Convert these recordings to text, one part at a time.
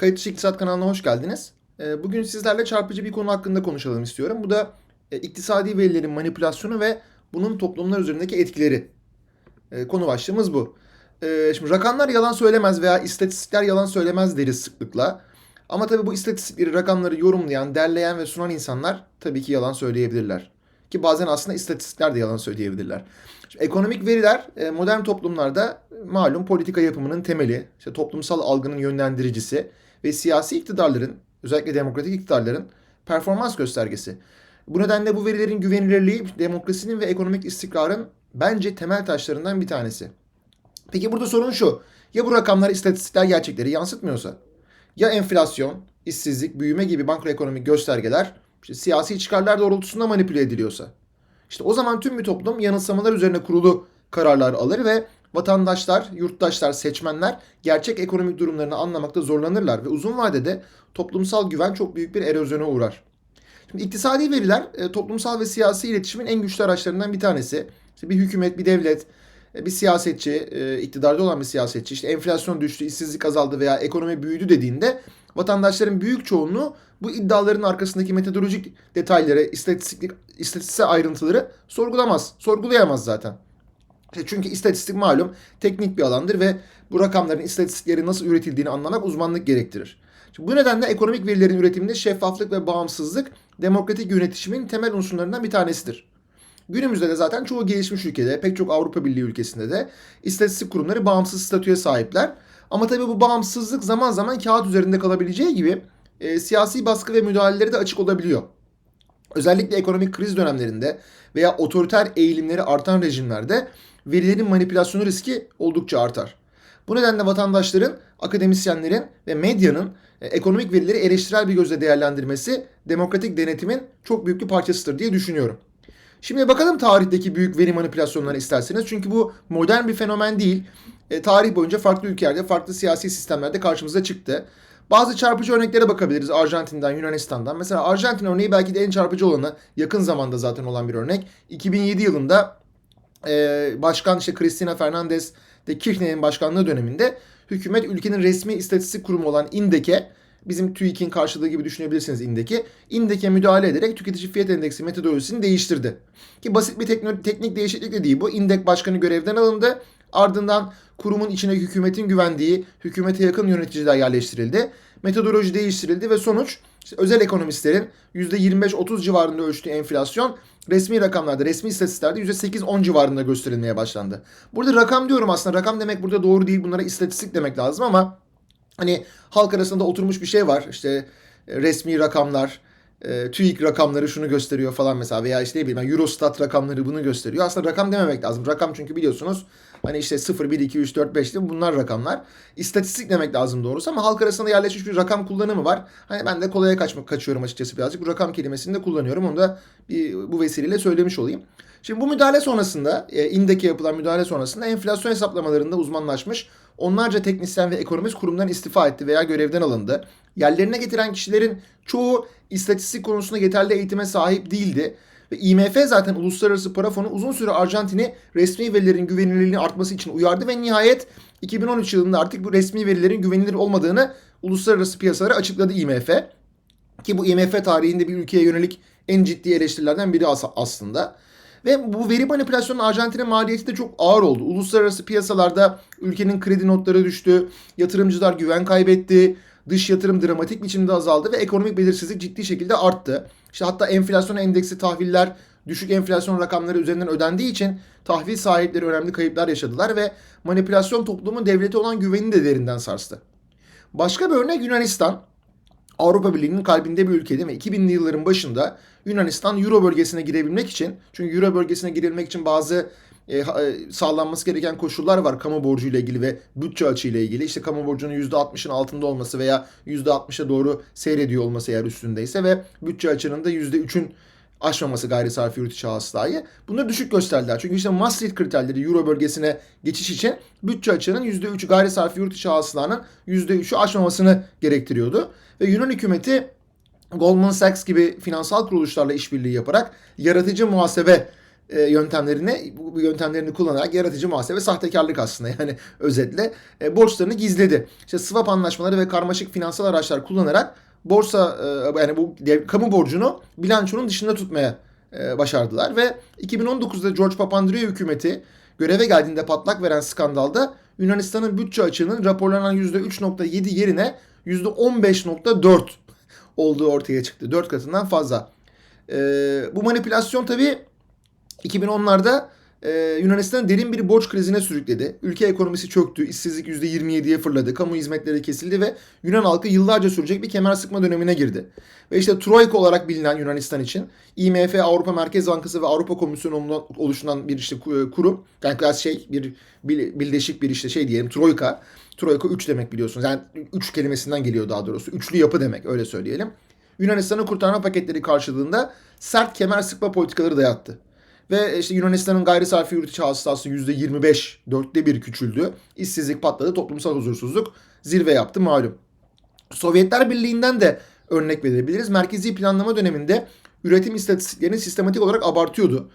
Kayıtçı İktisat kanalına hoş geldiniz. Ee, Bugün sizlerle çarpıcı bir konu hakkında konuşalım istiyorum. Bu da e, iktisadi verilerin manipülasyonu ve bunun toplumlar üzerindeki etkileri. Ee, Konu başlığımız bu. Ee, Şimdi rakamlar yalan söylemez veya istatistikler yalan söylemez deriz sıklıkla. Ama tabii bu istatistikleri, rakamları yorumlayan, derleyen ve sunan insanlar tabii ki yalan söyleyebilirler. Ki bazen aslında istatistikler de yalan söyleyebilirler. Şimdi ekonomik veriler e, modern toplumlarda malum politika yapımının temeli, işte toplumsal algının yönlendiricisi ve siyasi iktidarların, özellikle demokratik iktidarların performans göstergesi. Bu nedenle bu verilerin güvenilirliği demokrasinin ve ekonomik istikrarın bence temel taşlarından bir tanesi. Peki burada sorun şu. Ya bu rakamlar, istatistikler gerçekleri yansıtmıyorsa? Ya enflasyon, işsizlik, büyüme gibi makroekonomik göstergeler işte siyasi çıkarlar doğrultusunda manipüle ediliyorsa? İşte o zaman tüm bir toplum yanılsamalar üzerine kurulu kararlar alır ve vatandaşlar, yurttaşlar, seçmenler gerçek ekonomik durumlarını anlamakta zorlanırlar ve uzun vadede toplumsal güven çok büyük bir erozyona uğrar. Şimdi iktisadi veriler e, toplumsal ve siyasi iletişimin en güçlü araçlarından bir tanesi. İşte bir hükümet, bir devlet, e, bir siyasetçi, e, iktidarda olan bir siyasetçi işte enflasyon düştü, işsizlik azaldı veya ekonomi büyüdü dediğinde vatandaşların büyük çoğunluğu bu iddiaların arkasındaki metodolojik detayları, istatistik, istatistiksel ayrıntıları sorgulamaz, sorgulayamaz zaten. Çünkü istatistik malum teknik bir alandır ve bu rakamların istatistikleri nasıl üretildiğini anlamak uzmanlık gerektirir. Şimdi bu nedenle ekonomik verilerin üretiminde şeffaflık ve bağımsızlık demokratik yönetişimin temel unsurlarından bir tanesidir. Günümüzde de zaten çoğu gelişmiş ülkede, pek çok Avrupa Birliği ülkesinde de istatistik kurumları bağımsız statüye sahipler. Ama tabii bu bağımsızlık zaman zaman kağıt üzerinde kalabileceği gibi e, siyasi baskı ve müdahaleleri de açık olabiliyor. Özellikle ekonomik kriz dönemlerinde veya otoriter eğilimleri artan rejimlerde verilerin manipülasyonu riski oldukça artar. Bu nedenle vatandaşların, akademisyenlerin ve medyanın e, ekonomik verileri eleştirel bir gözle değerlendirmesi demokratik denetimin çok büyük bir parçasıdır diye düşünüyorum. Şimdi bakalım tarihteki büyük veri manipülasyonlarına isterseniz. Çünkü bu modern bir fenomen değil. E, tarih boyunca farklı ülkelerde, farklı siyasi sistemlerde karşımıza çıktı. Bazı çarpıcı örneklere bakabiliriz Arjantin'den, Yunanistan'dan. Mesela Arjantin örneği belki de en çarpıcı olanı, yakın zamanda zaten olan bir örnek. 2007 yılında e, başkan işte Cristina Fernandez de Kirchner'in başkanlığı döneminde hükümet ülkenin resmi istatistik kurumu olan INDEC'e bizim TÜİK'in karşılığı gibi düşünebilirsiniz INDEC'i. INDEC'e müdahale ederek tüketici fiyat endeksi metodolojisini değiştirdi. Ki basit bir tekno- teknik değişiklik de değil bu. INDEC başkanı görevden alındı. Ardından kurumun içine hükümetin güvendiği, hükümete yakın yöneticiler yerleştirildi. Metodoloji değiştirildi ve sonuç işte özel ekonomistlerin %25-30 civarında ölçtüğü enflasyon resmi rakamlarda, resmi istatistiklerde %8-10 civarında gösterilmeye başlandı. Burada rakam diyorum aslında. Rakam demek burada doğru değil. Bunlara istatistik demek lazım ama hani halk arasında oturmuş bir şey var. İşte e, resmi rakamlar, e, TÜİK rakamları şunu gösteriyor falan mesela veya işte ne bileyim Eurostat rakamları bunu gösteriyor. Aslında rakam dememek lazım. Rakam çünkü biliyorsunuz hani işte 0, 1, 2, 3, 4, 5 değil mi? bunlar rakamlar. İstatistik demek lazım doğrusu ama halk arasında yerleşmiş bir rakam kullanımı var. Hani ben de kolaya kaçmak kaçıyorum açıkçası birazcık. Bu rakam kelimesini de kullanıyorum. Onu da bir, bu vesileyle söylemiş olayım. Şimdi bu müdahale sonrasında, e, indeki yapılan müdahale sonrasında enflasyon hesaplamalarında uzmanlaşmış onlarca teknisyen ve ekonomist kurumdan istifa etti veya görevden alındı. Yerlerine getiren kişilerin çoğu istatistik konusunda yeterli eğitime sahip değildi. Ve IMF zaten Uluslararası Para Fonu uzun süre Arjantin'i resmi verilerin güvenilirliğini artması için uyardı ve nihayet 2013 yılında artık bu resmi verilerin güvenilir olmadığını uluslararası piyasalara açıkladı IMF. Ki bu IMF tarihinde bir ülkeye yönelik en ciddi eleştirilerden biri aslında. Ve bu veri manipülasyonunun Arjantin'e maliyeti de çok ağır oldu. Uluslararası piyasalarda ülkenin kredi notları düştü, yatırımcılar güven kaybetti, dış yatırım dramatik biçimde azaldı ve ekonomik belirsizlik ciddi şekilde arttı. İşte hatta enflasyon endeksi tahviller düşük enflasyon rakamları üzerinden ödendiği için tahvil sahipleri önemli kayıplar yaşadılar ve manipülasyon toplumun devlete olan güvenini de derinden sarstı. Başka bir örnek Yunanistan. Avrupa Birliği'nin kalbinde bir ülke değil mi? 2000'li yılların başında Yunanistan Euro bölgesine girebilmek için çünkü Euro bölgesine girebilmek için bazı e, e, sağlanması gereken koşullar var kamu borcu ile ilgili ve bütçe açığı ile ilgili. İşte kamu borcunun %60'ın altında olması veya %60'a doğru seyrediyor olması eğer üstündeyse ve bütçe açığının da %3'ün aşmaması gayri safi yurt içi hasılayı. Bunları düşük gösterdiler. Çünkü işte Maastricht kriterleri Euro bölgesine geçiş için bütçe açığının %3'ü gayri safi yurt içi hasılanın %3'ü aşmamasını gerektiriyordu. Ve Yunan hükümeti Goldman Sachs gibi finansal kuruluşlarla işbirliği yaparak yaratıcı muhasebe e, yöntemlerini bu, yöntemlerini kullanarak yaratıcı muhasebe sahtekarlık aslında yani özetle e, borçlarını gizledi. İşte swap anlaşmaları ve karmaşık finansal araçlar kullanarak borsa e, yani bu dev, kamu borcunu bilançonun dışında tutmaya e, başardılar ve 2019'da George Papandreou hükümeti göreve geldiğinde patlak veren skandalda Yunanistan'ın bütçe açığının raporlanan %3.7 yerine %15.4 olduğu ortaya çıktı. 4 katından fazla. Ee, bu manipülasyon tabii 2010'larda e, Yunanistan'ı derin bir borç krizine sürükledi. Ülke ekonomisi çöktü, işsizlik %27'ye fırladı, kamu hizmetleri kesildi ve Yunan halkı yıllarca sürecek bir kemer sıkma dönemine girdi. Ve işte Troika olarak bilinen Yunanistan için IMF, Avrupa Merkez Bankası ve Avrupa Komisyonu'ndan oluşan bir işte kurum, yani şey bir birleşik bir işte şey diyelim Troika. Troika 3 demek biliyorsunuz. Yani 3 kelimesinden geliyor daha doğrusu. Üçlü yapı demek öyle söyleyelim. Yunanistan'ın kurtarma paketleri karşılığında sert kemer sıkma politikaları dayattı. Ve işte Yunanistan'ın gayri safi yurt içi hasılası %25, dörtte bir küçüldü. İşsizlik patladı, toplumsal huzursuzluk zirve yaptı malum. Sovyetler Birliği'nden de örnek verebiliriz. Merkezi planlama döneminde üretim istatistiklerini sistematik olarak abartıyordu.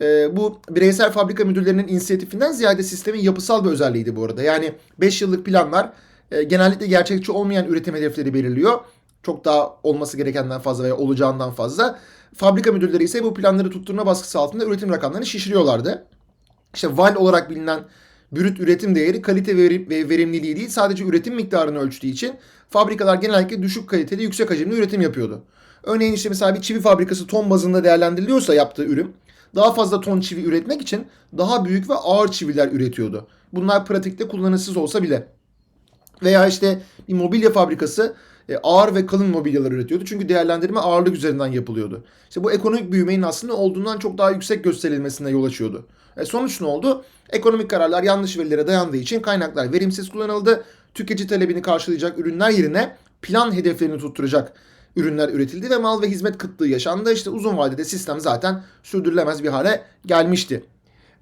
E, bu bireysel fabrika müdürlerinin inisiyatifinden ziyade sistemin yapısal bir özelliğiydi bu arada. Yani 5 yıllık planlar e, genellikle gerçekçi olmayan üretim hedefleri belirliyor. Çok daha olması gerekenden fazla veya olacağından fazla. Fabrika müdürleri ise bu planları tutturma baskısı altında üretim rakamlarını şişiriyorlardı. İşte VAL olarak bilinen brüt üretim değeri kalite ve verimliliği değil sadece üretim miktarını ölçtüğü için fabrikalar genellikle düşük kaliteli yüksek hacimli üretim yapıyordu. Örneğin işte mesela bir çivi fabrikası ton bazında değerlendiriliyorsa yaptığı ürün daha fazla ton çivi üretmek için daha büyük ve ağır çiviler üretiyordu. Bunlar pratikte kullanışsız olsa bile. Veya işte bir mobilya fabrikası e, ağır ve kalın mobilyalar üretiyordu. Çünkü değerlendirme ağırlık üzerinden yapılıyordu. İşte bu ekonomik büyümenin aslında olduğundan çok daha yüksek gösterilmesine yol açıyordu. E sonuç ne oldu? Ekonomik kararlar yanlış verilere dayandığı için kaynaklar verimsiz kullanıldı. Tüketici talebini karşılayacak ürünler yerine plan hedeflerini tutturacak ürünler üretildi ve mal ve hizmet kıtlığı yaşandı. İşte uzun vadede sistem zaten sürdürülemez bir hale gelmişti.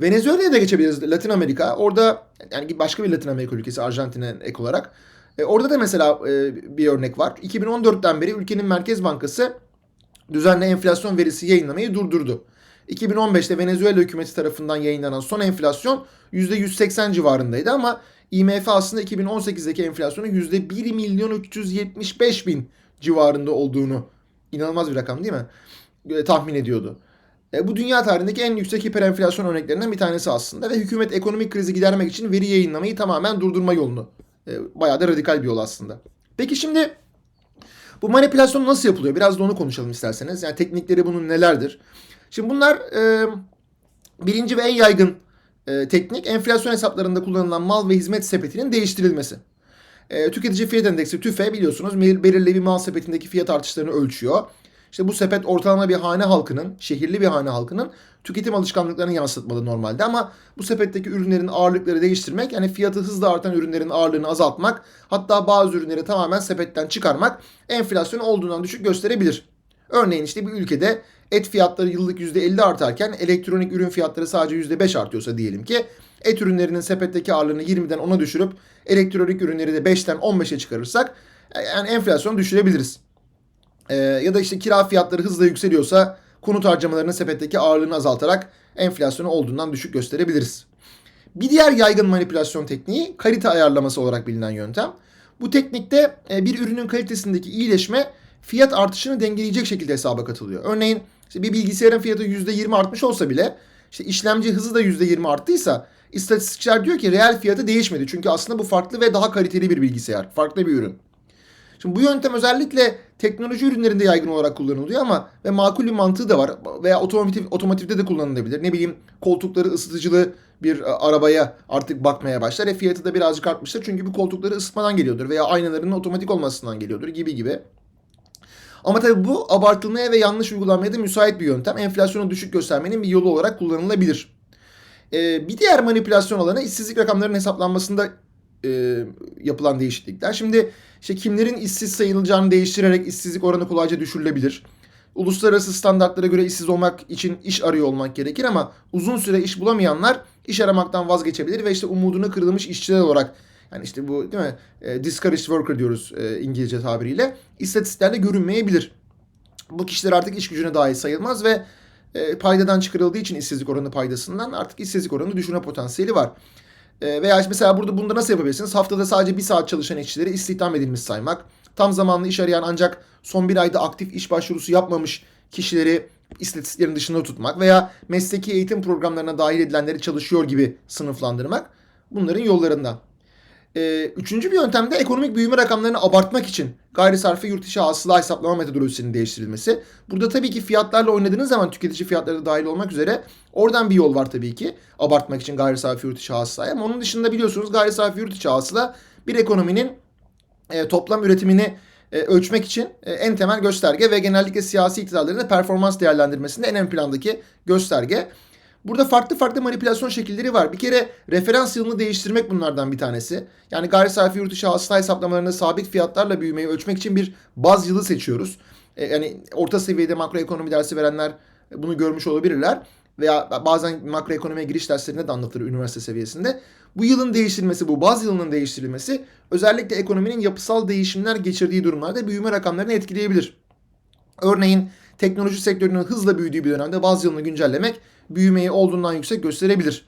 Venezuela'ya da geçebiliriz. Latin Amerika. Orada yani başka bir Latin Amerika ülkesi Arjantin'e ek olarak. E, orada da mesela e, bir örnek var. 2014'ten beri ülkenin Merkez Bankası düzenli enflasyon verisi yayınlamayı durdurdu. 2015'te Venezuela hükümeti tarafından yayınlanan son enflasyon %180 civarındaydı ama IMF aslında 2018'deki enflasyonun %1 milyon 375 bin civarında olduğunu inanılmaz bir rakam değil mi? E, tahmin ediyordu. E, bu dünya tarihindeki en yüksek hiperenflasyon örneklerinden bir tanesi aslında ve hükümet ekonomik krizi gidermek için veri yayınlamayı tamamen durdurma yolunu. E, bayağı da radikal bir yol aslında. Peki şimdi bu manipülasyon nasıl yapılıyor? Biraz da onu konuşalım isterseniz. Yani teknikleri bunun nelerdir? Şimdi bunlar e, birinci ve en yaygın e, teknik enflasyon hesaplarında kullanılan mal ve hizmet sepetinin değiştirilmesi. E, tüketici fiyat endeksi TÜFE biliyorsunuz belirli bir mal sepetindeki fiyat artışlarını ölçüyor. İşte bu sepet ortalama bir hane halkının, şehirli bir hane halkının tüketim alışkanlıklarını yansıtmalı normalde ama bu sepetteki ürünlerin ağırlıkları değiştirmek yani fiyatı hızla artan ürünlerin ağırlığını azaltmak hatta bazı ürünleri tamamen sepetten çıkarmak enflasyonu olduğundan düşük gösterebilir. Örneğin işte bir ülkede et fiyatları yıllık %50 artarken elektronik ürün fiyatları sadece %5 artıyorsa diyelim ki et ürünlerinin sepetteki ağırlığını 20'den 10'a düşürüp elektronik ürünleri de 5'ten 15'e çıkarırsak e, yani enflasyonu düşürebiliriz. Ee, ya da işte kira fiyatları hızla yükseliyorsa konut harcamalarının sepetteki ağırlığını azaltarak enflasyonu olduğundan düşük gösterebiliriz. Bir diğer yaygın manipülasyon tekniği kalite ayarlaması olarak bilinen yöntem. Bu teknikte e, bir ürünün kalitesindeki iyileşme fiyat artışını dengeleyecek şekilde hesaba katılıyor. Örneğin işte bir bilgisayarın fiyatı %20 artmış olsa bile işte işlemci hızı da %20 arttıysa istatistikçiler diyor ki reel fiyatı değişmedi. Çünkü aslında bu farklı ve daha kaliteli bir bilgisayar. Farklı bir ürün. Şimdi bu yöntem özellikle teknoloji ürünlerinde yaygın olarak kullanılıyor ama ve makul bir mantığı da var. Veya otomotiv, otomotivde de kullanılabilir. Ne bileyim koltukları ısıtıcılı bir e, arabaya artık bakmaya başlar. E fiyatı da birazcık artmıştır. Çünkü bu koltukları ısıtmadan geliyordur. Veya aynalarının otomatik olmasından geliyordur gibi gibi. Ama tabii bu abartılmaya ve yanlış uygulanmaya da müsait bir yöntem. Enflasyonu düşük göstermenin bir yolu olarak kullanılabilir. Ee, bir diğer manipülasyon alanı işsizlik rakamlarının hesaplanmasında e, yapılan değişiklikler. Şimdi işte kimlerin işsiz sayılacağını değiştirerek işsizlik oranı kolayca düşürülebilir. Uluslararası standartlara göre işsiz olmak için iş arıyor olmak gerekir ama uzun süre iş bulamayanlar iş aramaktan vazgeçebilir ve işte umudunu kırılmış işçiler olarak yani işte bu değil mi e, discouraged worker diyoruz e, İngilizce tabiriyle istatistiklerde görünmeyebilir. Bu kişiler artık iş gücüne dahil sayılmaz ve e, paydadan çıkarıldığı için işsizlik oranı paydasından artık işsizlik oranı düşürme potansiyeli var. E, veya mesela burada bunda nasıl yapabilirsiniz? Haftada sadece bir saat çalışan işçileri istihdam edilmiş saymak. Tam zamanlı iş arayan ancak son bir ayda aktif iş başvurusu yapmamış kişileri istatistiklerin dışında tutmak veya mesleki eğitim programlarına dahil edilenleri çalışıyor gibi sınıflandırmak bunların yollarından. Ee, üçüncü bir yöntem de ekonomik büyüme rakamlarını abartmak için gayri sarfi yurt içi hasıla hesaplama metodolojisinin değiştirilmesi. Burada tabii ki fiyatlarla oynadığınız zaman tüketici fiyatları da dahil olmak üzere oradan bir yol var tabii ki abartmak için gayri sarfi yurt içi hasılaya. Ama onun dışında biliyorsunuz gayri sarfi yurt içi hasıla bir ekonominin e, toplam üretimini e, ölçmek için e, en temel gösterge ve genellikle siyasi iktidarların da performans değerlendirmesinde en ön plandaki gösterge. Burada farklı farklı manipülasyon şekilleri var. Bir kere referans yılını değiştirmek bunlardan bir tanesi. Yani gayri safi yurt içi hasıla hesaplamalarında sabit fiyatlarla büyümeyi ölçmek için bir baz yılı seçiyoruz. E, yani orta seviyede makroekonomi dersi verenler bunu görmüş olabilirler. Veya bazen makroekonomiye giriş derslerinde de anlatılır üniversite seviyesinde. Bu yılın değiştirilmesi, bu baz yılının değiştirilmesi özellikle ekonominin yapısal değişimler geçirdiği durumlarda büyüme rakamlarını etkileyebilir. Örneğin teknoloji sektörünün hızla büyüdüğü bir dönemde baz yılını güncellemek büyümeyi olduğundan yüksek gösterebilir.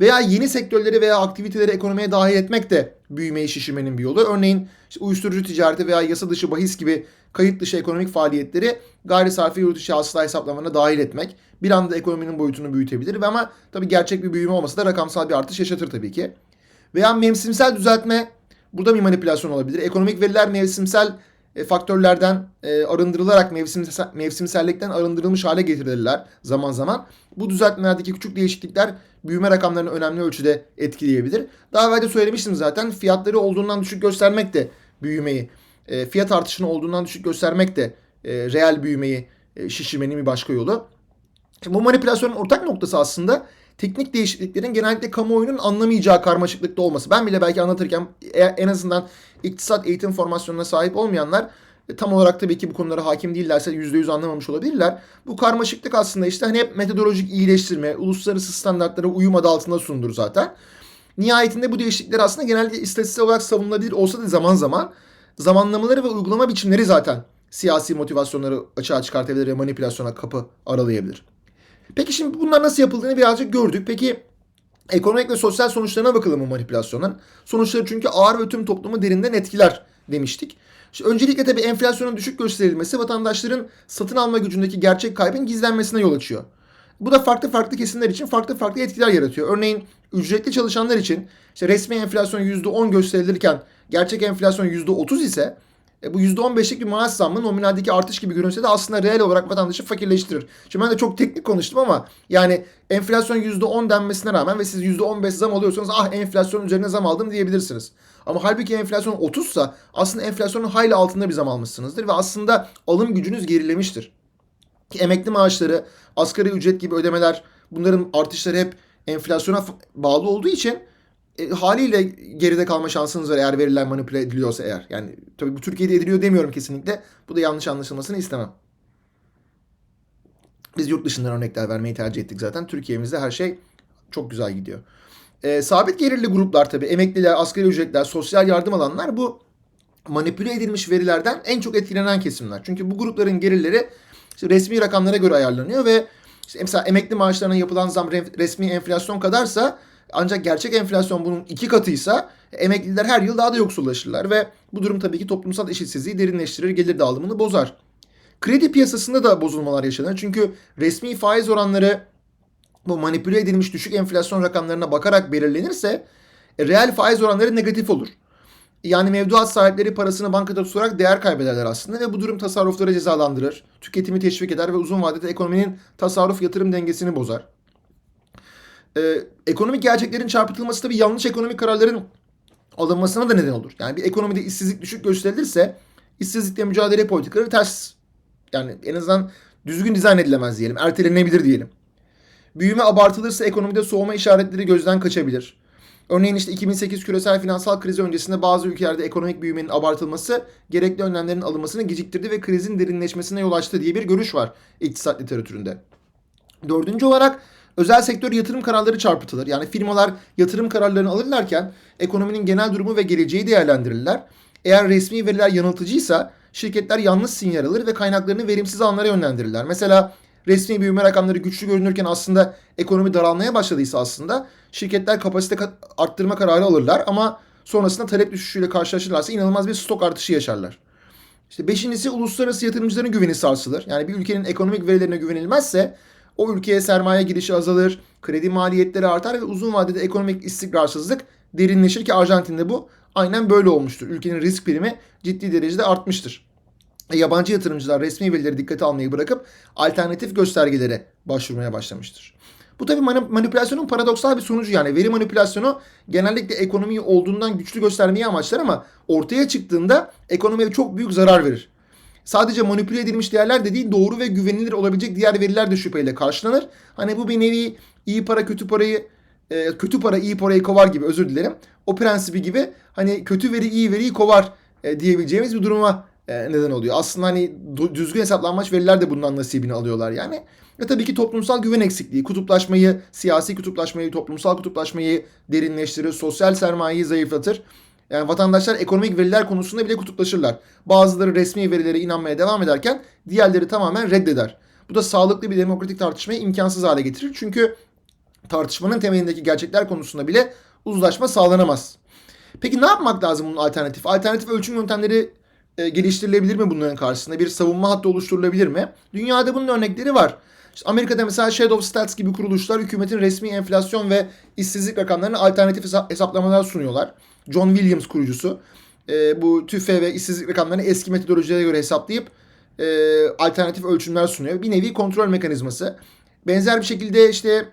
Veya yeni sektörleri veya aktiviteleri ekonomiye dahil etmek de büyümeyi şişirmenin bir yolu. Örneğin işte uyuşturucu ticareti veya yasa dışı bahis gibi kayıt dışı ekonomik faaliyetleri gayri sarfi yurt dışı hasıla hesaplamalarına dahil etmek bir anda ekonominin boyutunu büyütebilir ve ama tabii gerçek bir büyüme olmasa da rakamsal bir artış yaşatır tabii ki. Veya mevsimsel düzeltme burada bir manipülasyon olabilir. Ekonomik veriler mevsimsel faktörlerden e, arındırılarak mevsimsel, mevsimsellikten arındırılmış hale getirilirler zaman zaman. Bu düzeltmelerdeki küçük değişiklikler büyüme rakamlarını önemli ölçüde etkileyebilir. Daha evvel de söylemiştim zaten fiyatları olduğundan düşük göstermek de büyümeyi, e, fiyat artışını olduğundan düşük göstermek de e, reel büyümeyi e, şişirmenin bir başka yolu. Bu manipülasyonun ortak noktası aslında teknik değişikliklerin genellikle kamuoyunun anlamayacağı karmaşıklıkta olması. Ben bile belki anlatırken e, en azından iktisat eğitim formasyonuna sahip olmayanlar e, tam olarak tabii ki bu konulara hakim değillerse %100 anlamamış olabilirler. Bu karmaşıklık aslında işte hani hep metodolojik iyileştirme, uluslararası standartlara uyum adı altında sunulur zaten. Nihayetinde bu değişiklikler aslında genellikle istatistik olarak savunulabilir olsa da zaman zaman zamanlamaları ve uygulama biçimleri zaten siyasi motivasyonları açığa çıkartabilir ve manipülasyona kapı aralayabilir. Peki şimdi bunlar nasıl yapıldığını birazcık gördük. Peki ekonomik ve sosyal sonuçlarına bakalım bu manipülasyonun. Sonuçları çünkü ağır ve tüm toplumu derinden etkiler demiştik. İşte öncelikle tabii enflasyonun düşük gösterilmesi vatandaşların satın alma gücündeki gerçek kaybın gizlenmesine yol açıyor. Bu da farklı farklı kesimler için farklı farklı etkiler yaratıyor. Örneğin ücretli çalışanlar için işte resmi enflasyon %10 gösterilirken gerçek enflasyon %30 ise e, bu %15'lik bir maaş zammı nominaldeki artış gibi görünse de aslında reel olarak vatandaşı fakirleştirir. Şimdi ben de çok teknik konuştum ama yani enflasyon %10 denmesine rağmen ve siz %15 zam alıyorsanız ah enflasyon üzerine zam aldım diyebilirsiniz. Ama halbuki enflasyon 30 sa aslında enflasyonun hayli altında bir zam almışsınızdır ve aslında alım gücünüz gerilemiştir. Ki emekli maaşları, asgari ücret gibi ödemeler bunların artışları hep enflasyona bağlı olduğu için e, haliyle geride kalma şansınız var eğer veriler manipüle ediliyorsa eğer. Yani tabii bu Türkiye'de ediliyor demiyorum kesinlikle. Bu da yanlış anlaşılmasını istemem. Biz yurt dışından örnekler vermeyi tercih ettik zaten. Türkiye'mizde her şey çok güzel gidiyor. E, sabit gelirli gruplar tabii emekliler, asgari ücretler, sosyal yardım alanlar bu manipüle edilmiş verilerden en çok etkilenen kesimler. Çünkü bu grupların gelirleri işte resmi rakamlara göre ayarlanıyor ve işte mesela emekli maaşlarına yapılan zam resmi enflasyon kadarsa ancak gerçek enflasyon bunun iki katıysa emekliler her yıl daha da yoksullaşırlar ve bu durum tabii ki toplumsal eşitsizliği derinleştirir, gelir dağılımını bozar. Kredi piyasasında da bozulmalar yaşanır. Çünkü resmi faiz oranları bu manipüle edilmiş düşük enflasyon rakamlarına bakarak belirlenirse e, reel faiz oranları negatif olur. Yani mevduat sahipleri parasını bankada tutarak değer kaybederler aslında ve bu durum tasarrufları cezalandırır, tüketimi teşvik eder ve uzun vadede ekonominin tasarruf yatırım dengesini bozar. Ee, ekonomik gerçeklerin çarpıtılması tabii yanlış ekonomik kararların alınmasına da neden olur. Yani bir ekonomide işsizlik düşük gösterilirse işsizlikle mücadele politikaları ters yani en azından düzgün dizayn edilemez diyelim. Ertelenebilir diyelim. Büyüme abartılırsa ekonomide soğuma işaretleri gözden kaçabilir. Örneğin işte 2008 küresel finansal krizi öncesinde bazı ülkelerde ekonomik büyümenin abartılması gerekli önlemlerin alınmasını geciktirdi ve krizin derinleşmesine yol açtı diye bir görüş var iktisat literatüründe. Dördüncü olarak özel sektör yatırım kararları çarpıtılır. Yani firmalar yatırım kararlarını alırlarken ekonominin genel durumu ve geleceği değerlendirirler. Eğer resmi veriler yanıltıcıysa şirketler yanlış sinyal alır ve kaynaklarını verimsiz alanlara yönlendirirler. Mesela resmi büyüme rakamları güçlü görünürken aslında ekonomi daralmaya başladıysa aslında şirketler kapasite arttırma kararı alırlar ama sonrasında talep düşüşüyle karşılaşırlarsa inanılmaz bir stok artışı yaşarlar. İşte beşincisi uluslararası yatırımcıların güveni sarsılır. Yani bir ülkenin ekonomik verilerine güvenilmezse o ülkeye sermaye girişi azalır, kredi maliyetleri artar ve uzun vadede ekonomik istikrarsızlık derinleşir ki Arjantin'de bu aynen böyle olmuştur. Ülkenin risk primi ciddi derecede artmıştır. E, yabancı yatırımcılar resmi verileri dikkate almayı bırakıp alternatif göstergelere başvurmaya başlamıştır. Bu tabii mani- manipülasyonun paradoksal bir sonucu yani veri manipülasyonu genellikle ekonomiyi olduğundan güçlü göstermeyi amaçlar ama ortaya çıktığında ekonomiye çok büyük zarar verir. Sadece manipüle edilmiş değerler de değil doğru ve güvenilir olabilecek diğer veriler de şüpheyle karşılanır. Hani bu bir nevi iyi para kötü parayı e, kötü para iyi parayı kovar gibi özür dilerim. O prensibi gibi hani kötü veri iyi veriyi kovar e, diyebileceğimiz bir duruma e, neden oluyor. Aslında hani düzgün hesaplanmış veriler de bundan nasibini alıyorlar yani. Ve tabii ki toplumsal güven eksikliği, kutuplaşmayı, siyasi kutuplaşmayı, toplumsal kutuplaşmayı derinleştirir, sosyal sermayeyi zayıflatır. Yani vatandaşlar ekonomik veriler konusunda bile kutuplaşırlar. Bazıları resmi verilere inanmaya devam ederken diğerleri tamamen reddeder. Bu da sağlıklı bir demokratik tartışmayı imkansız hale getirir. Çünkü tartışmanın temelindeki gerçekler konusunda bile uzlaşma sağlanamaz. Peki ne yapmak lazım bunun alternatif? Alternatif ölçüm yöntemleri e, geliştirilebilir mi bunların karşısında? Bir savunma hattı oluşturulabilir mi? Dünyada bunun örnekleri var. İşte Amerika'da mesela Shadow Stats gibi kuruluşlar hükümetin resmi enflasyon ve işsizlik rakamlarına alternatif hesa- hesaplamalar sunuyorlar. John Williams kurucusu e, bu tüfe ve işsizlik rakamlarını eski metodolojilere göre hesaplayıp e, alternatif ölçümler sunuyor. Bir nevi kontrol mekanizması. Benzer bir şekilde işte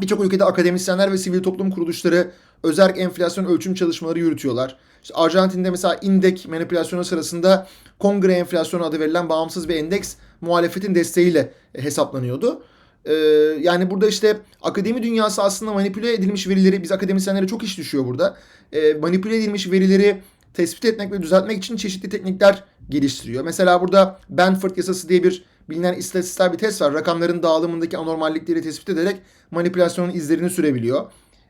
Birçok ülkede akademisyenler ve sivil toplum kuruluşları özerk enflasyon ölçüm çalışmaları yürütüyorlar. İşte Arjantin'de mesela indek manipülasyonu sırasında kongre enflasyonu adı verilen bağımsız bir endeks muhalefetin desteğiyle e, hesaplanıyordu. Ee, yani burada işte akademi dünyası aslında manipüle edilmiş verileri, biz akademisyenlere çok iş düşüyor burada. Ee, manipüle edilmiş verileri tespit etmek ve düzeltmek için çeşitli teknikler geliştiriyor. Mesela burada Benford yasası diye bir bilinen istatistiksel bir test var. Rakamların dağılımındaki anormallikleri tespit ederek manipülasyonun izlerini sürebiliyor.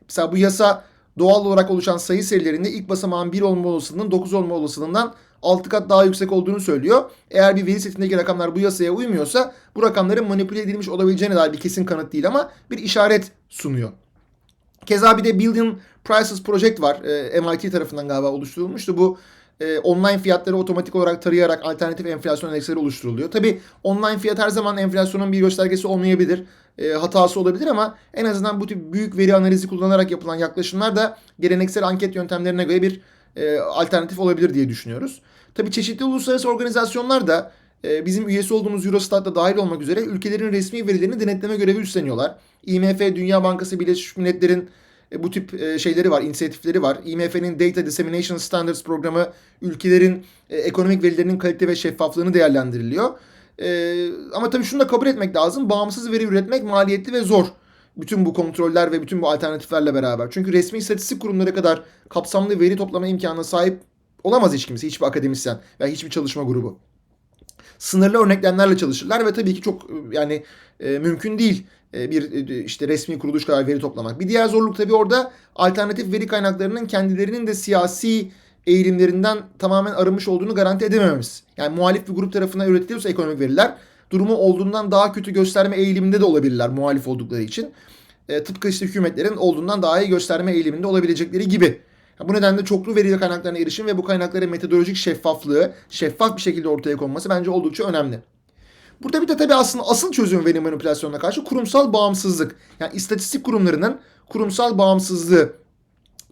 Mesela bu yasa doğal olarak oluşan sayı serilerinde ilk basamağın 1 olma olasılığının 9 olma olasılığından 6 kat daha yüksek olduğunu söylüyor. Eğer bir veri setindeki rakamlar bu yasaya uymuyorsa bu rakamların manipüle edilmiş olabileceğine dair bir kesin kanıt değil ama bir işaret sunuyor. Keza bir de Billion Prices Project var. Ee, MIT tarafından galiba oluşturulmuştu. Bu e, online fiyatları otomatik olarak tarayarak alternatif enflasyon endeksleri oluşturuluyor. Tabi online fiyat her zaman enflasyonun bir göstergesi olmayabilir. E, hatası olabilir ama en azından bu tip büyük veri analizi kullanarak yapılan yaklaşımlar da geleneksel anket yöntemlerine göre bir e, alternatif olabilir diye düşünüyoruz. Tabi çeşitli uluslararası organizasyonlar da e, bizim üyesi olduğumuz Eurostat'ta dahil olmak üzere ülkelerin resmi verilerini denetleme görevi üstleniyorlar. IMF, Dünya Bankası, Birleşmiş Milletler'in e, bu tip e, şeyleri var, inisiyatifleri var. IMF'nin Data Dissemination Standards programı ülkelerin e, ekonomik verilerinin kalite ve şeffaflığını değerlendiriliyor. Ama tabii şunu da kabul etmek lazım. Bağımsız veri üretmek maliyetli ve zor. Bütün bu kontroller ve bütün bu alternatiflerle beraber. Çünkü resmi istatistik kurumları kadar kapsamlı veri toplama imkanına sahip olamaz hiç kimse. Hiçbir akademisyen veya hiçbir çalışma grubu sınırlı örneklemlerle çalışırlar ve tabii ki çok e, yani e, mümkün değil e, bir e, işte resmi kuruluş kadar veri toplamak. Bir diğer zorluk tabii orada alternatif veri kaynaklarının kendilerinin de siyasi eğilimlerinden tamamen arınmış olduğunu garanti edemememiz. Yani muhalif bir grup tarafından üretiliyorsa ekonomik veriler durumu olduğundan daha kötü gösterme eğiliminde de olabilirler muhalif oldukları için. E, tıpkı işte hükümetlerin olduğundan daha iyi gösterme eğiliminde olabilecekleri gibi. Bu nedenle çoklu veri kaynaklarına erişim ve bu kaynakların metodolojik şeffaflığı, şeffaf bir şekilde ortaya konması bence oldukça önemli. Burada bir de tabii aslında asıl çözüm veri manipülasyonuna karşı kurumsal bağımsızlık. Yani istatistik kurumlarının kurumsal bağımsızlığı.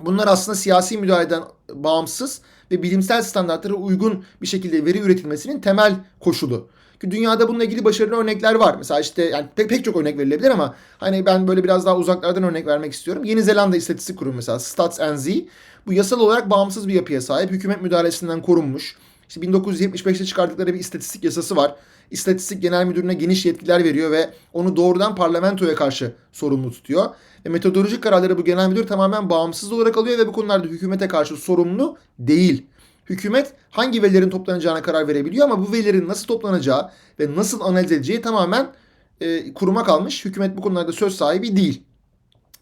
Bunlar aslında siyasi müdahaleden bağımsız ve bilimsel standartlara uygun bir şekilde veri üretilmesinin temel koşulu. Ki dünyada bununla ilgili başarılı örnekler var. Mesela işte yani pek, pek çok örnek verilebilir ama hani ben böyle biraz daha uzaklardan örnek vermek istiyorum. Yeni Zelanda İstatistik Kurumu mesela Stats NZ bu yasal olarak bağımsız bir yapıya sahip. Hükümet müdahalesinden korunmuş. İşte 1975'te çıkardıkları bir istatistik yasası var. İstatistik Genel Müdürü'ne geniş yetkiler veriyor ve onu doğrudan parlamentoya karşı sorumlu tutuyor. Ve metodolojik kararları bu genel müdür tamamen bağımsız olarak alıyor ve bu konularda hükümete karşı sorumlu değil. Hükümet hangi verilerin toplanacağına karar verebiliyor ama bu verilerin nasıl toplanacağı ve nasıl analiz edileceği tamamen e, kuruma kalmış. Hükümet bu konularda söz sahibi değil.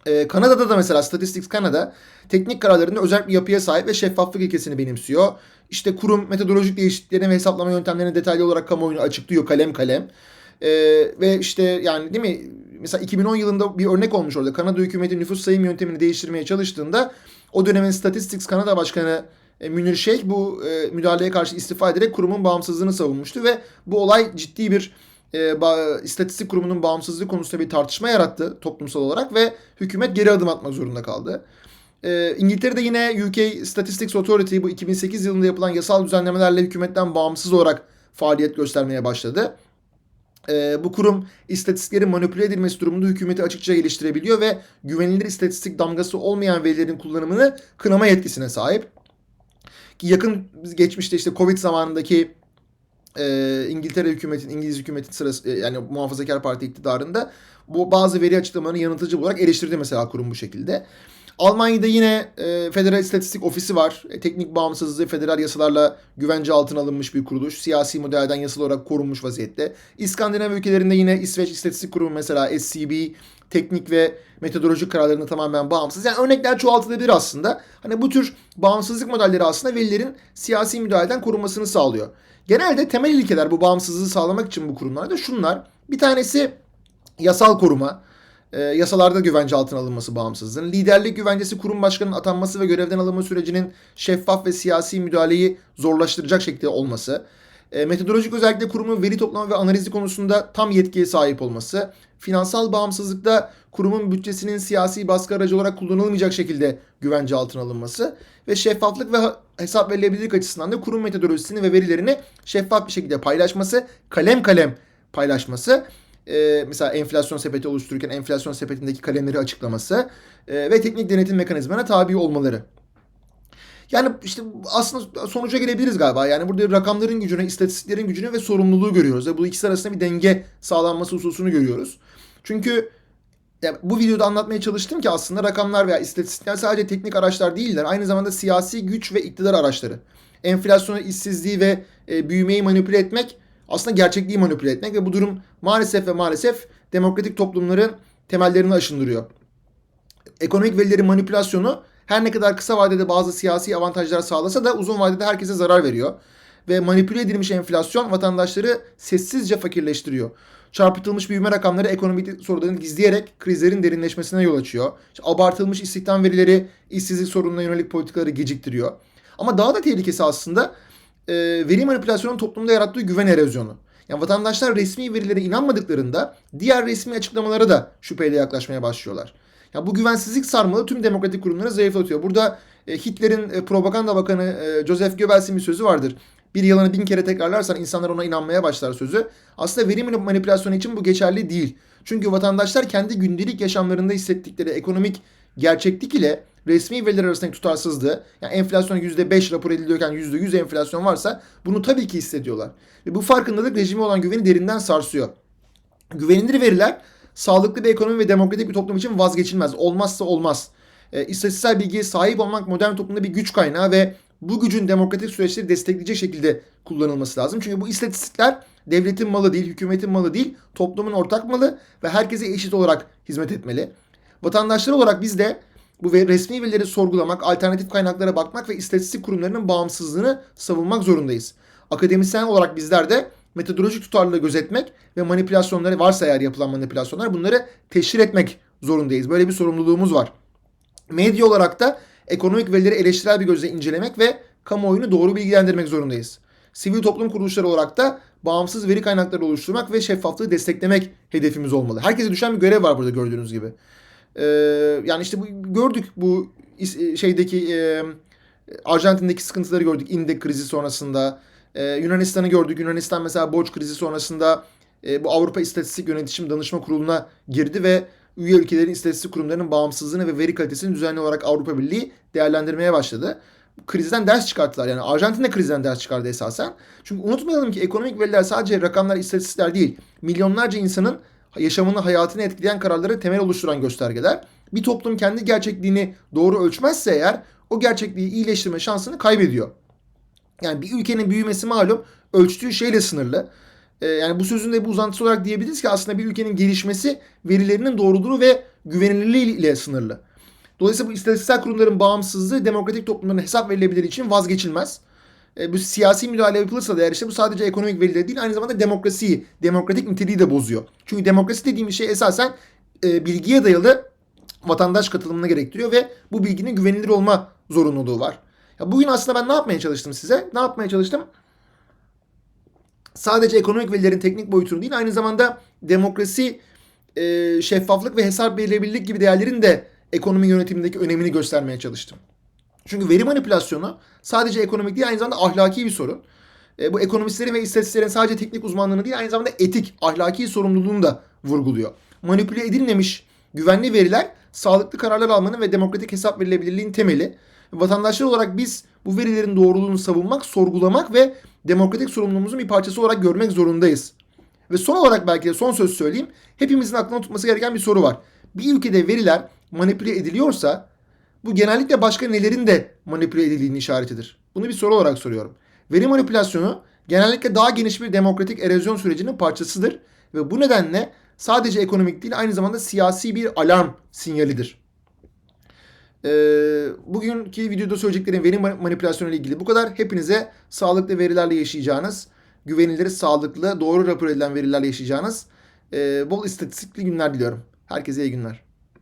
E, Kanada'da da mesela Statistics Canada teknik kararlarında özel bir yapıya sahip ve şeffaflık ilkesini benimsiyor. İşte kurum metodolojik değişikliklerini ve hesaplama yöntemlerini detaylı olarak kamuoyuna açıklıyor kalem kalem. E, ve işte yani değil mi mesela 2010 yılında bir örnek olmuş orada. Kanada hükümeti nüfus sayım yöntemini değiştirmeye çalıştığında o dönemin Statistics Kanada Başkanı e, Münir Şeyh bu e, müdahaleye karşı istifa ederek kurumun bağımsızlığını savunmuştu ve bu olay ciddi bir e, ba- istatistik kurumunun bağımsızlığı konusunda bir tartışma yarattı toplumsal olarak ve hükümet geri adım atmak zorunda kaldı. E, İngiltere'de yine UK Statistics Authority bu 2008 yılında yapılan yasal düzenlemelerle hükümetten bağımsız olarak faaliyet göstermeye başladı. E, bu kurum istatistiklerin manipüle edilmesi durumunda hükümeti açıkça geliştirebiliyor ve güvenilir istatistik damgası olmayan verilerin kullanımını kınama yetkisine sahip. Ki yakın geçmişte işte Covid zamanındaki e, İngiltere hükümetin, İngiliz hükümetin sırası e, yani muhafazakar parti iktidarında bu bazı veri açıklamalarını yanıltıcı olarak eleştirdi mesela kurum bu şekilde. Almanya'da yine e, Federal İstatistik Ofisi var. E, teknik bağımsızlığı federal yasalarla güvence altına alınmış bir kuruluş. Siyasi modelden yasal olarak korunmuş vaziyette. İskandinav ülkelerinde yine İsveç İstatistik Kurumu mesela SCB teknik ve metodolojik kararlarında tamamen bağımsız. Yani örnekler çoğaltılabilir aslında. Hani bu tür bağımsızlık modelleri aslında verilerin siyasi müdahaleden korunmasını sağlıyor. Genelde temel ilkeler bu bağımsızlığı sağlamak için bu kurumlarda şunlar. Bir tanesi yasal koruma. E, yasalarda güvence altına alınması bağımsızlığın. Liderlik güvencesi kurum başkanının atanması ve görevden alınma sürecinin şeffaf ve siyasi müdahaleyi zorlaştıracak şekilde olması. E, metodolojik özellikle kurumun veri toplama ve analizi konusunda tam yetkiye sahip olması. Finansal bağımsızlıkta kurumun bütçesinin siyasi baskı aracı olarak kullanılmayacak şekilde güvence altına alınması. Ve şeffaflık ve hesap verilebilirlik açısından da kurum metodolojisini ve verilerini şeffaf bir şekilde paylaşması, kalem kalem paylaşması e, mesela enflasyon sepeti oluştururken enflasyon sepetindeki kalemleri açıklaması e, ve teknik denetim mekanizmalarına tabi olmaları. Yani işte aslında sonuca gelebiliriz galiba. Yani burada rakamların gücünü, istatistiklerin gücünü ve sorumluluğu görüyoruz. Ve bu ikisi arasında bir denge sağlanması hususunu görüyoruz. Çünkü yani bu videoda anlatmaya çalıştım ki aslında rakamlar veya istatistikler sadece teknik araçlar değiller. Aynı zamanda siyasi güç ve iktidar araçları. Enflasyonu, işsizliği ve e, büyümeyi manipüle etmek aslında gerçekliği manipüle etmek ve bu durum maalesef ve maalesef demokratik toplumların temellerini aşındırıyor. Ekonomik verilerin manipülasyonu her ne kadar kısa vadede bazı siyasi avantajlar sağlasa da uzun vadede herkese zarar veriyor. Ve manipüle edilmiş enflasyon vatandaşları sessizce fakirleştiriyor. Çarpıtılmış büyüme rakamları ekonomik sorunlarını gizleyerek krizlerin derinleşmesine yol açıyor. İşte abartılmış istihdam verileri işsizlik sorununa yönelik politikaları geciktiriyor. Ama daha da tehlikesi aslında e, veri manipülasyonun toplumda yarattığı güven erozyonu. Yani vatandaşlar resmi verilere inanmadıklarında diğer resmi açıklamalara da şüpheyle yaklaşmaya başlıyorlar. Ya bu güvensizlik sarmalı tüm demokratik kurumları zayıflatıyor. Burada e, Hitler'in e, propaganda bakanı e, Joseph Goebbels'in bir sözü vardır. Bir yalanı bin kere tekrarlarsan insanlar ona inanmaya başlar sözü. Aslında veri manipülasyonu için bu geçerli değil. Çünkü vatandaşlar kendi gündelik yaşamlarında hissettikleri ekonomik gerçeklik ile resmi veriler arasındaki tutarsızlığı, yani enflasyon %5 rapor ediliyorken %100 enflasyon varsa bunu tabii ki hissediyorlar. Ve bu farkındalık rejimi olan güveni derinden sarsıyor. Güvenilir veriler sağlıklı bir ekonomi ve demokratik bir toplum için vazgeçilmez. Olmazsa olmaz. E, istatistiksel bilgiye sahip olmak modern toplumda bir güç kaynağı ve bu gücün demokratik süreçleri destekleyecek şekilde kullanılması lazım. Çünkü bu istatistikler devletin malı değil, hükümetin malı değil, toplumun ortak malı ve herkese eşit olarak hizmet etmeli. Vatandaşlar olarak biz de bu ve resmi verileri sorgulamak, alternatif kaynaklara bakmak ve istatistik kurumlarının bağımsızlığını savunmak zorundayız. Akademisyen olarak bizler de metodolojik tutarlılığı gözetmek ve manipülasyonları varsa eğer yapılan manipülasyonlar bunları teşhir etmek zorundayız. Böyle bir sorumluluğumuz var. Medya olarak da ekonomik verileri eleştirel bir gözle incelemek ve kamuoyunu doğru bilgilendirmek zorundayız. Sivil toplum kuruluşları olarak da bağımsız veri kaynakları oluşturmak ve şeffaflığı desteklemek hedefimiz olmalı. Herkese düşen bir görev var burada gördüğünüz gibi. Ee, yani işte bu, gördük bu şeydeki e, Arjantin'deki sıkıntıları gördük. İndek krizi sonrasında. Ee, Yunanistan'ı gördük. Yunanistan mesela borç krizi sonrasında e, bu Avrupa İstatistik Yönetişim Danışma Kurulu'na girdi ve üye ülkelerin istatistik kurumlarının bağımsızlığını ve veri kalitesini düzenli olarak Avrupa Birliği değerlendirmeye başladı. Krizden ders çıkarttılar. Yani Arjantin de krizden ders çıkardı esasen. Çünkü unutmayalım ki ekonomik veriler sadece rakamlar, istatistikler değil. Milyonlarca insanın yaşamını, hayatını etkileyen kararları temel oluşturan göstergeler. Bir toplum kendi gerçekliğini doğru ölçmezse eğer o gerçekliği iyileştirme şansını kaybediyor. Yani bir ülkenin büyümesi malum ölçtüğü şeyle sınırlı. Ee, yani bu sözün de bir uzantısı olarak diyebiliriz ki aslında bir ülkenin gelişmesi verilerinin doğruluğu ve güvenilirliği ile sınırlı. Dolayısıyla bu istatistiksel kurumların bağımsızlığı demokratik toplumların hesap verilebilir için vazgeçilmez. e, bu siyasi müdahale yapılırsa da eğer işte bu sadece ekonomik verileri değil aynı zamanda demokrasiyi, demokratik niteliği de bozuyor. Çünkü demokrasi dediğimiz şey esasen e, bilgiye dayalı vatandaş katılımını gerektiriyor ve bu bilginin güvenilir olma zorunluluğu var. Ya bugün aslında ben ne yapmaya çalıştım size? Ne yapmaya çalıştım? Sadece ekonomik verilerin teknik boyutunu değil aynı zamanda demokrasi, e, şeffaflık ve hesap verilebilirlik gibi değerlerin de ekonomi yönetimindeki önemini göstermeye çalıştım. Çünkü veri manipülasyonu sadece ekonomik değil aynı zamanda ahlaki bir sorun. E, bu ekonomistlerin ve istatistiklerin sadece teknik uzmanlığını değil aynı zamanda etik, ahlaki sorumluluğunu da vurguluyor. Manipüle edilmemiş güvenli veriler sağlıklı kararlar almanın ve demokratik hesap verilebilirliğin temeli. Vatandaşlar olarak biz bu verilerin doğruluğunu savunmak, sorgulamak ve demokratik sorumluluğumuzun bir parçası olarak görmek zorundayız. Ve son olarak belki de son söz söyleyeyim. Hepimizin aklına tutması gereken bir soru var. Bir ülkede veriler manipüle ediliyorsa bu genellikle başka nelerin de manipüle edildiğini işaretidir. Bunu bir soru olarak soruyorum. Veri manipülasyonu genellikle daha geniş bir demokratik erozyon sürecinin parçasıdır ve bu nedenle sadece ekonomik değil aynı zamanda siyasi bir alarm sinyalidir. Ee, bugünkü videoda söyleyeceklerim veri manipülasyonu ile ilgili bu kadar. Hepinize sağlıklı verilerle yaşayacağınız, güvenilir, sağlıklı, doğru rapor edilen verilerle yaşayacağınız e, bol istatistikli günler diliyorum. Herkese iyi günler.